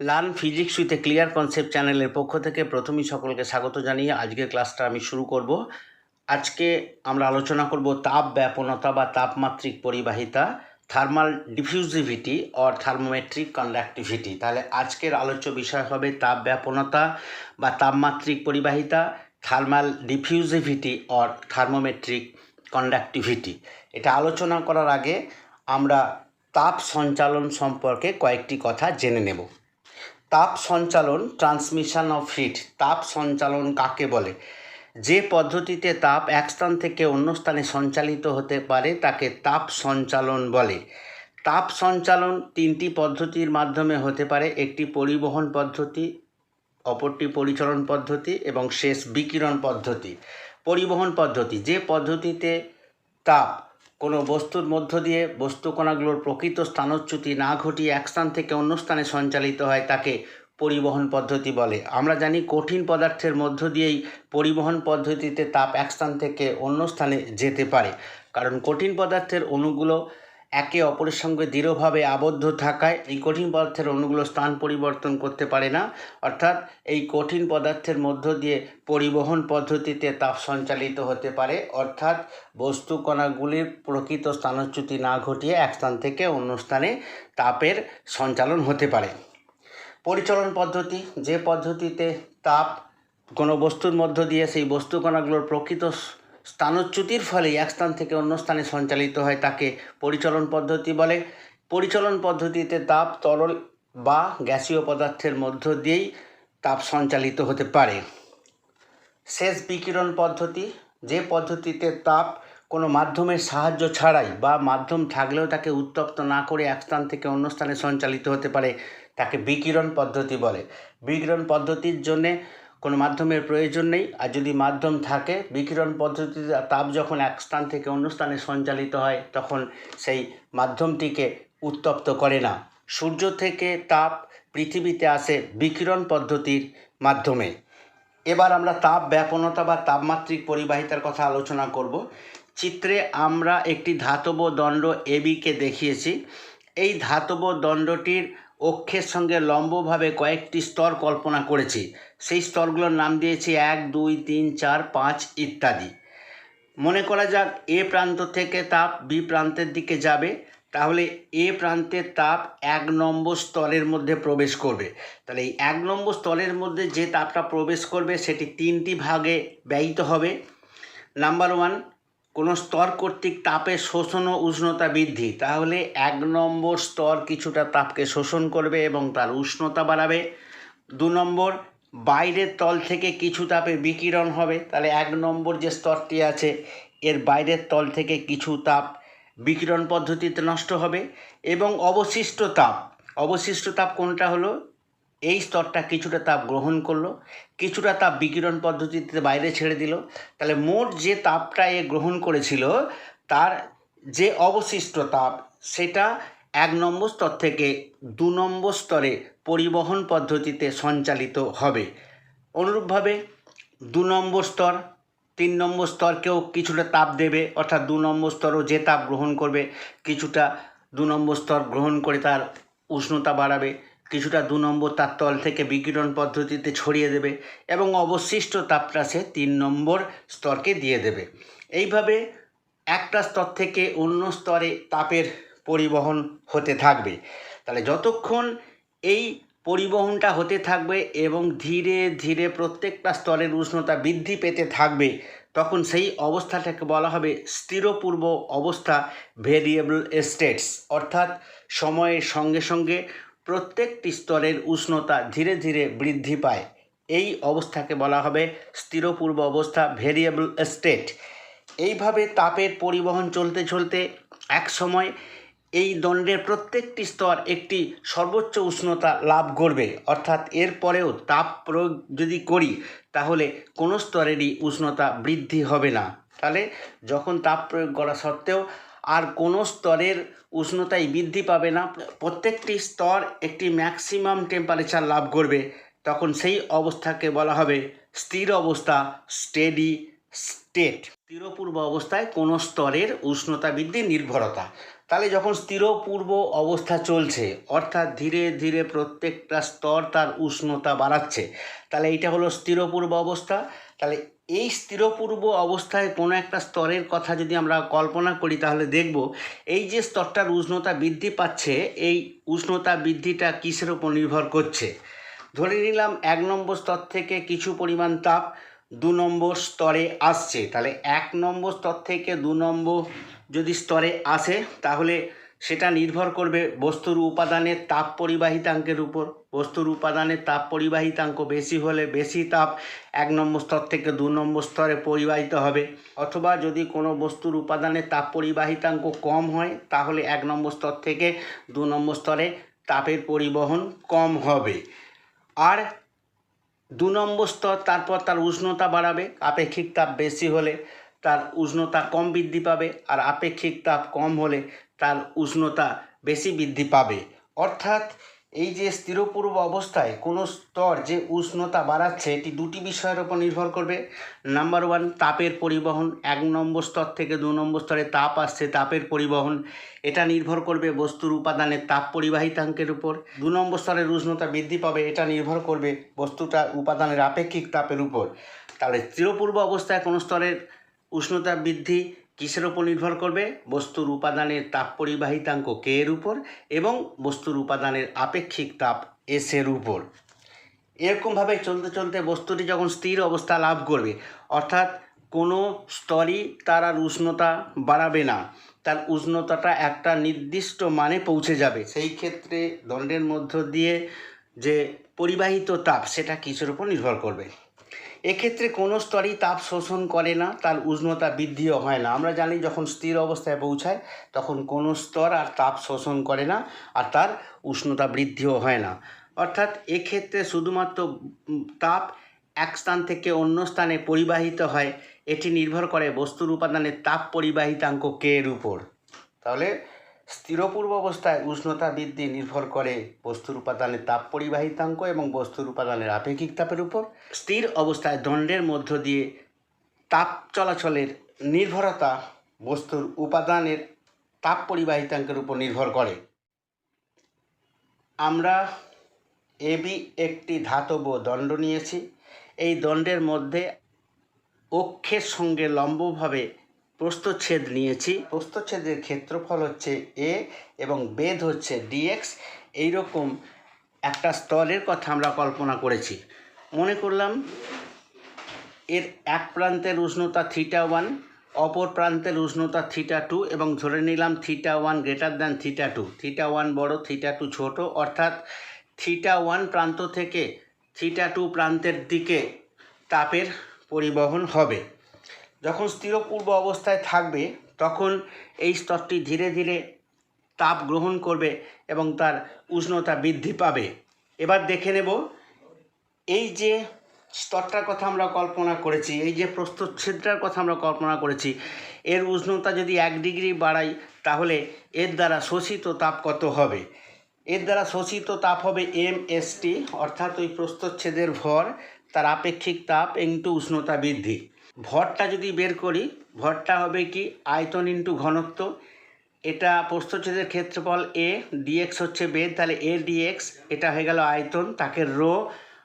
Learn physics with a clear concept চ্যানেলের পক্ষ থেকে প্রথমেই সকলকে স্বাগত জানিয়ে আজকের ক্লাসটা আমি শুরু করব। আজকে আমরা আলোচনা করব তাপ ব্যাপনতা বা তাপমাত্রিক পরিবাহিতা thermal diffusivity or thermometric conductivity তাহলে আজকের আলোচ্য বিষয় হবে তাপ ব্যাপনতা বা তাপমাত্রিক পরিবাহিতা thermal diffusivity or thermometric conductivity এটা আলোচনা করার আগে আমরা তাপ সঞ্চালন সম্পর্কে কয়েকটি কথা জেনে নেব। তাপ সঞ্চালন ট্রান্সমিশন অফ হিট তাপ সঞ্চালন কাকে বলে? যে পদ্ধতিতে তাপ এক স্থান থেকে অন্য স্থানে সঞ্চালিত হতে পারে, তাকে তাপ সঞ্চালন বলে। তাপ সঞ্চালন তিনটি পদ্ধতির মাধ্যমে হতে পারে, একটি পরিবহন পদ্ধতি, অপরটি পরিচালন পদ্ধতি এবং শেষ বিকিরণ পদ্ধতি। পরিবহন পদ্ধতি, যে পদ্ধতিতে তাপ কোনো বস্তুর মধ্য দিয়ে বস্তুকণাগুলোর প্রকৃত স্থানচ্যুতি না ঘটিয়ে এক স্থান থেকে অন্য স্থানে সঞ্চালিত হয় তাকে পরিবহন পদ্ধতি বলে। আমরা জানি কঠিন পদার্থের মধ্য দিয়েই পরিবহন পদ্ধতিতে তাপ এক স্থান থেকে অন্য স্থানে যেতে পারে। কারণ কঠিন পদার্থের অণুগুলো একে অপরের সঙ্গে দৃঢ়ভাবে আবদ্ধ থাকায় এই কঠিন পদার্থের অণুগুলো স্থান পরিবর্তন করতে পারে না। অর্থাৎ এই কঠিন পদার্থের মধ্য দিয়ে পরিবহন পদ্ধতিতে তাপ সঞ্চালিত হতে পারে। অর্থাৎ বস্তু কণাগুলির প্রকৃত স্থানচ্যুতি না ঘটিয়ে এক স্থান থেকে অন্য স্থানে তাপের সঞ্চালন হতে পারে। পরিচালন পদ্ধতি, যে পদ্ধতিতে তাপ কোনো বস্তুর মধ্য দিয়ে সেই বস্তু কণাগুলোর প্রকৃত স্থানচ্যুতির ফলে এক স্থান থেকে অন্য স্থানে সঞ্চালিত হয় তাকে পরিচলন পদ্ধতি বলে। পরিচলন পদ্ধতিতে তাপ, তরল বা গ্যাসীয় পদার্থের মধ্য দিয়েই তাপ সঞ্চালিত হতে পারে। শেষ বিকিরণ পদ্ধতি, যে পদ্ধতিতে তাপ কোনো মাধ্যমের সাহায্য ছাড়াই বা মাধ্যম থাকলেও তাকে উত্তপ্ত না করে এক স্থান থেকে অন্য স্থানে সঞ্চালিত হতে পারে, তাকে বিকিরণ পদ্ধতি বলে। বিকিরণ পদ্ধতির জন্যে কোনো মাধ্যমের প্রয়োজন নেই। আর যদি মাধ্যম থাকে, বিকিরণ পদ্ধতিতে তাপ যখন এক স্থান থেকে অন্য স্থানে সঞ্চালিত হয়, তখন সেই মাধ্যমটিকে উত্তপ্ত করে না। সূর্য থেকে তাপ পৃথিবীতে আসে বিকিরণ পদ্ধতির মাধ্যমে। এবার আমরা তাপ ব্যাপনতা বা তাপমাত্রিক পরিবাহিতার কথা আলোচনা করব। চিত্রে আমরা একটি ধাতব দণ্ড এবিকে দেখিয়েছি। এই ধাতব দণ্ডটির অক্ষের সঙ্গে লম্বভাবে কয়েকটি স্তর কল্পনা করেছি। সেই স্তরগুলোর নাম দিয়েছি এক, দুই, তিন, চার, পাঁচ ইত্যাদি। মনে করা যাক, এ প্রান্ত থেকে তাপ বি প্রান্তের দিকে যাবে, তাহলে এ প্রান্তের তাপ এক নম্বর স্তরের মধ্যে প্রবেশ করবে। তাহলে এই এক নম্বর স্তরের মধ্যে যে তাপটা প্রবেশ করবে, সেটি তিনটি ভাগে ব্যয়িত হবে। নাম্বার ওয়ান কোনো স্তর কর্তৃক তাপের শোষণ ও উষ্ণতা বৃদ্ধি, তাহলে এক নম্বর স্তর কিছুটা তাপকে শোষণ করবে এবং তার উষ্ণতা বাড়াবে। দু নম্বর, বাইরের তল থেকে কিছু তাপে বিকিরণ হবে, তাহলে এক নম্বর যে স্তরটি আছে, এর বাইরের তল থেকে কিছু তাপ বিকিরণ পদ্ধতিতে নষ্ট হবে। এবং অবশিষ্ট তাপ অবশিষ্ট তাপ কোনটা হলো? এই স্তরটা কিছুটা তাপ গ্রহণ করল, কিছুটা তাপ বিকিরণ পদ্ধতিতে বাইরে ছেড়ে দিল। তাহলে মোট যে তাপটা এ গ্রহণ করেছিল, তার যে অবশিষ্ট তাপ, সেটা এক নম্বর স্তর থেকে দু নম্বর স্তরে পরিবহন পদ্ধতিতে সঞ্চালিত হবে। অনুরূপভাবে দু নম্বর স্তর, তিন নম্বর স্তরকেও কিছুটা তাপ দেবে, অর্থাৎ দু নম্বর স্তরও যে তাপ গ্রহণ করবে, কিছুটা দু নম্বর স্তর গ্রহণ করে তার উষ্ণতা বাড়াবে। কিছুটা দু নম্বর তার তল থেকে বিকিরণ পদ্ধতিতে ছড়িয়ে দেবে এবং অবশিষ্ট তাপটা সে তিন নম্বর স্তরকে দিয়ে দেবে। এইভাবে একটা স্তর থেকে অন্য স্তরে তাপের পরিবহন হতে থাকবে। তাহলে যতক্ষণ এই পরিবহনটা হতে থাকবে এবং ধীরে ধীরে প্রত্যেকটা স্তরের উষ্ণতা বৃদ্ধি পেতে থাকবে, তখন সেই অবস্থাটাকে বলা হবে স্থিরপূর্ব অবস্থা ভেরিয়েবল স্টেটস। অর্থাৎ সময়ের সঙ্গে সঙ্গে প্রত্যেকটি স্তরের উষ্ণতা ধীরে ধীরে বৃদ্ধি পায়। এই অবস্থাকে বলা হবে স্থিরপূর্ব অবস্থা ভেরিয়েবল স্টেট। এইভাবে তাপের পরিবহন চলতে চলতে এক সময় এই দণ্ডের প্রত্যেকটি স্তর একটি সর্বোচ্চ উষ্ণতা লাভ করবে। অর্থাৎ এরপরেও তাপ প্রয়োগ যদি করি, তাহলে কোনো স্তরেরই উষ্ণতা বৃদ্ধি হবে না। তাহলে যখন তাপ প্রয়োগ করা সত্ত্বেও আর কোনো স্তরের উষ্ণতাই বৃদ্ধি পাবে না। প্রত্যেকটি স্তর একটি ম্যাক্সিমাম টেম্পারেচার লাভ করবে। তখন সেই অবস্থাকে বলা হবে স্থির অবস্থা স্টেডি স্টেট স্থিরপূর্ব অবস্থায় কোনো স্তরের উষ্ণতা বৃদ্ধি নির্ভরতা। তাহলে যখন স্থির পূর্ব অবস্থা চলছে, অর্থাৎ ধীরে ধীরে প্রত্যেকটা স্তর তার উষ্ণতা বাড়াচ্ছে, তাহলে এইটা হলো স্থিরপূর্ব অবস্থা। তাহলে এই স্থিরপূর্ব অবস্থায় কোনো একটা স্তরের কথা যদি আমরা কল্পনা করি, তাহলে দেখব এই যে স্তরটার উষ্ণতা বৃদ্ধি পাচ্ছে, এই উষ্ণতা বৃদ্ধিটা কিসের উপর নির্ভর করছে? ধরে নিলাম এক নম্বর স্তর থেকে কিছু পরিমাণ তাপ দু নম্বর স্তরে আসছে। তাহলে এক নম্বর স্তর থেকে দু নম্বর যদি স্তরে আসে, তাহলে সেটা নির্ভর করবে বস্তুর উপাদানের তাপ পরিবাহিতাঙ্কের উপর। বস্তুর উপাদানের তাপ পরিবাহিতাঙ্ক বেশি হলে বেশি তাপ এক নম্বর স্তর থেকে দু নম্বর স্তরে পরিবাহিত হবে। অথবা যদি কোনো বস্তুর উপাদানের তাপ পরিবাহিতাঙ্ক কম হয়, তাহলে এক নম্বর স্তর থেকে দু নম্বর স্তরে তাপের পরিবহন কম হবে। আর দু নম্বর স্তর তারপর তার উষ্ণতা বাড়াবে, আপেক্ষিক তাপ বেশি হলে তার উষ্ণতা কম বৃদ্ধি পাবে, আর আপেক্ষিক তাপ কম হলে তার উষ্ণতা বেশি বৃদ্ধি পাবে। অর্থাৎ এই যে স্থিরপূর্ব অবস্থায় কোনো স্তর যে উষ্ণতা বাড়াচ্ছে, এটি দুটি বিষয়ের উপর নির্ভর করবে। নাম্বার ওয়ান, তাপের পরিবহন। এক নম্বর স্তর থেকে দু নম্বর স্তরে তাপ আসছে, তাপের পরিবহন। এটা নির্ভর করবে বস্তুর উপাদানের তাপ পরিবাহিতাঙ্কের উপর। দু নম্বর স্তরের উষ্ণতা বৃদ্ধি পাবে, এটা নির্ভর করবে বস্তুটা উপাদানের আপেক্ষিক তাপের উপর। তাহলে স্থিরপূর্ব অবস্থায় কোনো স্তরের উষ্ণতা বৃদ্ধি কিসের ওপর নির্ভর করবে? বস্তুর উপাদানের তাপ পরিবাহিতাঙ্ক কে এর উপর এবং বস্তুর উপাদানের আপেক্ষিক তাপ এস এর উপর। এরকমভাবে চলতে চলতে বস্তুটি যখন স্থির অবস্থা লাভ করবে, অর্থাৎ কোনো স্তরই তার আর উষ্ণতা বাড়াবে না, তার উষ্ণতাটা একটা নির্দিষ্ট মানে পৌঁছে যাবে। সেই ক্ষেত্রে দণ্ডের মধ্য দিয়ে যে পরিবাহিত তাপ, সেটা কিসের উপর নির্ভর করবে? এক্ষেত্রে কোনো স্তরই তাপ শোষণ করে না, তার উষ্ণতা বৃদ্ধিও হয় না। আমরা জানি যখন স্থির অবস্থায় পৌঁছায়, তখন কোনো স্তর আর তাপ শোষণ করে না, আর তার উষ্ণতা বৃদ্ধিও হয় না। অর্থাৎ এক্ষেত্রে শুধুমাত্র তাপ এক স্থান থেকে অন্য স্থানে পরিবাহিত হয়, এটি নির্ভর করে বস্তুর উপাদানের তাপ পরিবাহিতাঙ্ক কে এর উপর। তাহলে স্থিরপূর্ব অবস্থায় উষ্ণতা বৃদ্ধি নির্ভর করে বস্তুর উপাদানের তাপ পরিবাহিতাঙ্ক এবং বস্তুর উপাদানের আপেক্ষিক তাপের উপর। স্থির অবস্থায় দণ্ডের মধ্য দিয়ে তাপ চলাচলের নির্ভরতা বস্তুর উপাদানের তাপ পরিবাহিতাঙ্কের উপর নির্ভর করে। আমরা এবি একটি ধাতব দণ্ড নিয়েছি। এই দণ্ডের মধ্যে অক্ষের সঙ্গে লম্বভাবে প্রস্থচ্ছেদ নিয়েছি। প্রস্থচ্ছেদের ক্ষেত্রফল হচ্ছে এ এবং বেদ হচ্ছে ডিএক্স এইরকম একটা স্তরের কথা আমরা কল্পনা করেছি। মনে করলাম, এর এক প্রান্তের উষ্ণতা থিটা ওয়ান, অপর প্রান্তের উষ্ণতা থিটা টু এবং ধরে নিলাম theta one greater than theta two. Theta one বড়, থিটা টু ছোট। অর্থাৎ থিটা ওয়ান প্রান্ত থেকে থিটা টু প্রান্তের দিকে তাপের পরিবহন হবে। যখন স্থিরপূর্ব অবস্থায় থাকবে, তখন এই স্তরটি ধীরে ধীরে তাপ গ্রহণ করবে এবং তার উষ্ণতা বৃদ্ধি পাবে। এবার দেখে নেব, এই যে স্তরটার কথা আমরা কল্পনা করেছি, এই যে প্রস্থচ্ছেদটার কথা আমরা কল্পনা করেছি, এর উষ্ণতা যদি এক ডিগ্রি বাড়াই, তাহলে এর দ্বারা শোষিত তাপ কত হবে? এর দ্বারা শোষিত তাপ হবে এম এস টি অর্থাৎ ওই প্রস্তচ্ছেদের ভর, তার আপেক্ষিক তাপ ইন্টু উষ্ণতা বৃদ্ধি। ভরটা যদি বের করি, ভরটা হবে কি আয়তন ইন্টু ঘনত্ব। এটা প্রস্থচ্ছেদের ক্ষেত্রফল এ ডিএক্স হচ্ছে বেদ তাহলে এ ডিএক্স এটা হয়ে গেল আয়তন, তাকে রো,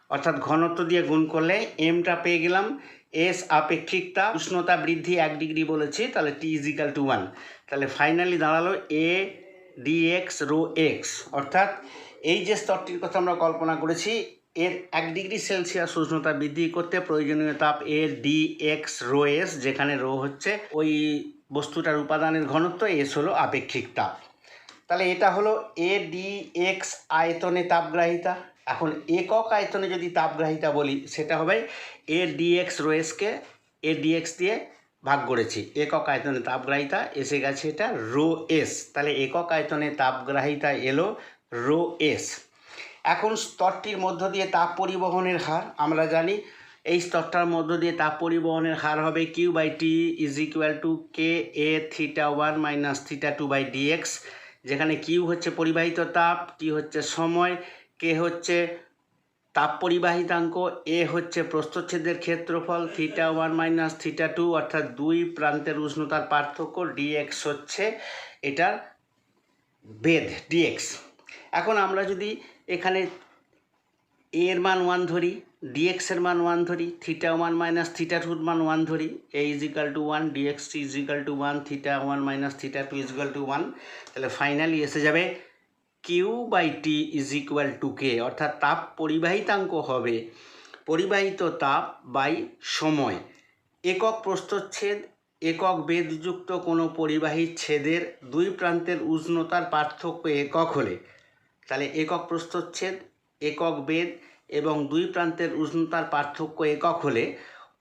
অর্থাৎ ঘনত্ব দিয়ে গুণ করলে এমটা পেয়ে গেলাম। এস আপেক্ষিকতা উষ্ণতা বৃদ্ধি এক ডিগ্রি বলেছি, তাহলে টি ইজিক্যাল টু ওয়ান তাহলে ফাইনালি দাঁড়াল এ ডিএক্স রো এক্স অর্থাৎ এই যে স্তরটির কথা আমরা কল্পনা করেছি এর এক ডিগ্রি সেলসিয়াস উষ্ণতা বৃদ্ধি করতে প্রয়োজনীয় তাপ A D X rho S যেখানে রো হচ্ছে ওই বস্তুটার উপাদানের ঘনত্ব এস হলো আপেক্ষিক তাপ। তাহলে এটা হলো এ ডি এক্স আয়তনে তাপগ্রাহিতা। এখন একক আয়তনে যদি তাপগ্রাহিতা বলি, সেটা হবে এ ডিএক্স রোয়েসকে এ ডিএক্স দিয়ে ভাগ করেছি। একক আয়তনে তাপগ্রাহিতা এসে গেছে এটা রো এস তাহলে একক আয়তনে তাপগ্রাহিতা এলো রো এস এখন স্তরটির মধ্য দিয়ে তাপ পরিবহনের হার, আমরা জানি এই স্তরটার মধ্য দিয়ে তাপ পরিবহনের হার হবে Q by T is equal to K A theta one minus theta two by dx যেখানে কিউ হচ্ছে পরিবাহিত তাপ টি হচ্ছে সময় কে হচ্ছে তাপ পরিবাহিতাঙ্ক এ হচ্ছে প্রস্থচ্ছেদের ক্ষেত্রফল theta one minus theta two অর্থাৎ দুই প্রান্তের উষ্ণতার পার্থক্য ডিএক্স হচ্ছে এটার বেদ ডিএক্স এখন আমরা যদি এখানে এর মান ওয়ান ধরি ডিএক্স এর মান ওয়ান ধরি থিটা ওয়ান মাইনাস থিটা টুর মান ওয়ান ধরি A equal to one dx T equal to one theta one minus theta two equal to one তাহলে ফাইনালি এসে যাবে Q by T is equal to K অর্থাৎ তাপ পরিবাহিতাঙ্ক হবে। পরিবাহিত তাপ বাই সময়। একক প্রস্থচ্ছেদ, একক বেদযুক্ত কোনো পরিবাহী ছেদের দুই প্রান্তের উষ্ণতার পার্থক্য একক হলে। তাহলে একক প্রস্থচ্ছেদ, একক বেদ এবং দুই প্রান্তের উষ্ণতার পার্থক্য একক হলে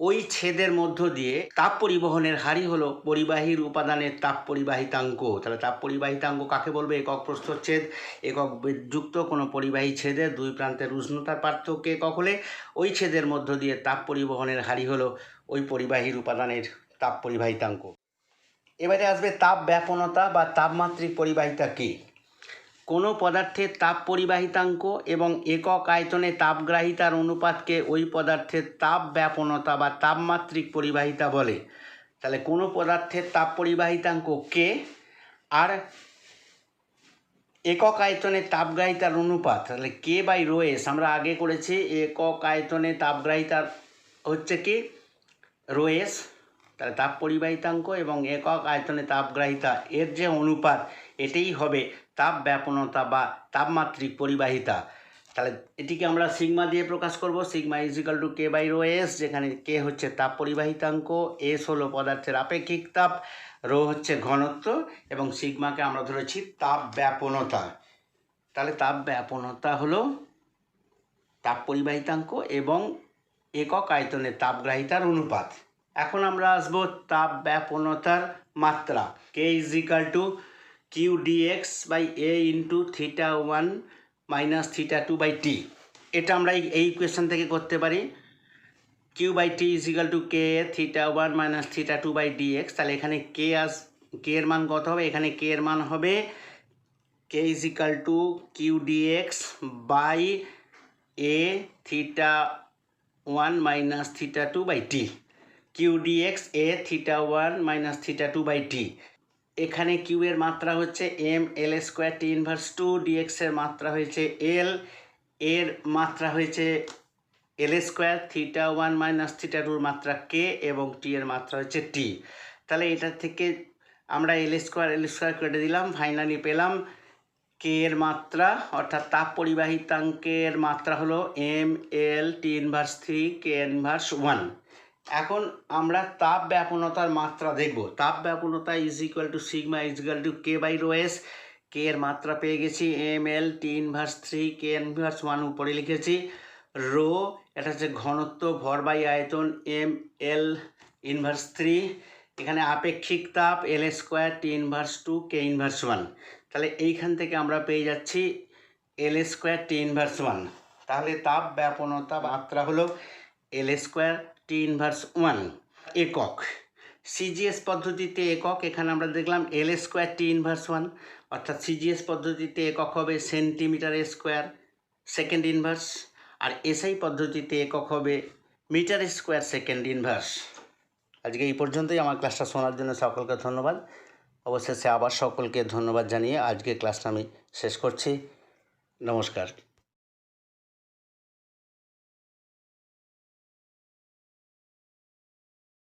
ওই ছেদের মধ্য দিয়ে তাপ পরিবহনের হারই হলো পরিবাহীর উপাদানের তাপ পরিবাহিতাঙ্ক। তাহলে তাপ পরিবাহিতাঙ্ক কাকে বলবে? একক প্রস্থচ্ছেদ, একক যুক্ত কোনো পরিবাহী ছেদের দুই প্রান্তের উষ্ণতার পার্থক্য একক হলে ওই ছেদের মধ্য দিয়ে তাপ পরিবহনের হারই হলো ওই পরিবাহীর উপাদানের তাপ পরিবাহিতাঙ্ক। এবারে আসবে তাপ ব্যাপনতা বা তাপমাত্রিক পরিবাহিতা কী? কোনো পদার্থের তাপ পরিবাহিতাঙ্ক এবং একক আয়তনে তাপগ্রাহিতার অনুপাতকে ওই পদার্থের তাপ ব্যাপনতা বা তাপমাত্রিক পরিবাহিতা বলে। তাহলে কোনো পদার্থের তাপ পরিবাহিতাঙ্ক কে? আর একক আয়তনে তাপগ্রাহিতার অনুপাত, তাহলে কে বাই রোয়েস আমরা আগে করেছি, একক আয়তনে তাপগ্রাহিতার হচ্ছে কি? রোয়েস তাহলে তাপ পরিবাহিতাঙ্ক এবং একক আয়তনে তাপগ্রাহিতা এর যে অনুপাত, এটাই হবে তাপ ব্যাপনতা বা তাপমাত্রিক পরিবাহিতা। তাহলে এটিকে আমরা সিগমা দিয়ে প্রকাশ করব। Sigma equal to K by rho S যেখানে কে হচ্ছে তাপ পরিবাহিতাঙ্ক এস হলো পদার্থের আপেক্ষিক তাপ রো হচ্ছে ঘনত্ব, এবং সিগমাকে আমরা ধরেছি তাপ ব্যাপনতা তাহলে তাপ ব্যাপনতা হলো তাপ পরিবাহিতাঙ্ক এবং একক আয়তনের তাপগ্রাহিতার অনুপাত। এখন আমরা আসব তাপ ব্যাপনতার মাত্রা K equal to Q dx by A into theta one minus theta two by T এটা আমরা এই কোয়েশ্চেন থেকে করতে পারি। Q by T is equal to K theta one minus theta two by dx তাহলে এখানে কে আস কে এর মান কত হবে? এখানে কে এর মান হবে K is equal to Q dx by A theta one minus theta two by T Q dx A theta one minus theta two by T এখানে কিউ এর মাত্রা হচ্ছে M L square T inverse two dx এর মাত্রা হয়েছে L এর মাত্রা হয়েছে L square theta one minus theta টুর মাত্রা কে এবং টি এর মাত্রা হচ্ছে টি তাহলে এটা থেকে আমরা এল স্কোয়ার এল স্কোয়ার কেটে দিলাম ফাইনালি পেলাম কে এর মাত্রা, অর্থাৎ তাপ পরিবাহিতাঙ্কের মাত্রা হলো M L T inverse three K inverse one এখন আমরা তাপ ব্যাপনতার মাত্রা দেখব। তাপ ব্যাপনতা is equal to sigma is equal to K by rho S K এর মাত্রা পেয়ে গেছি M L T inverse three K inverse one উপরে লিখেছি। রো এটা হচ্ছে ঘনত্ব, ভর বাই আয়তন এম এল ইনভার্স থ্রি। এখানে আপেক্ষিক তাপ L square T inverse two K inverse one. তাহলে এইখান থেকে আমরা পেয়ে যাচ্ছি L square T inverse one. তাহলে তাপ ব্যাপনতা মাত্রা হলো L square T inverse one একক। সিজিএস পদ্ধতিতে একক, এখানে আমরা দেখলাম L square T inverse one অর্থাৎ সিজিএস পদ্ধতিতে একক হবে সেন্টিমিটার স্কোয়ার সেকেন্ড ইনভার্স আর এসআই পদ্ধতিতে একক হবে মিটার স্কোয়ার সেকেন্ড ইনভার্স আজকে এই পর্যন্তই, আমার ক্লাসটা শোনার জন্য সকলকে ধন্যবাদ। অবশেষে আবার সকলকে ধন্যবাদ জানিয়ে আজকে ক্লাসটা আমি শেষ করছি। নমস্কার।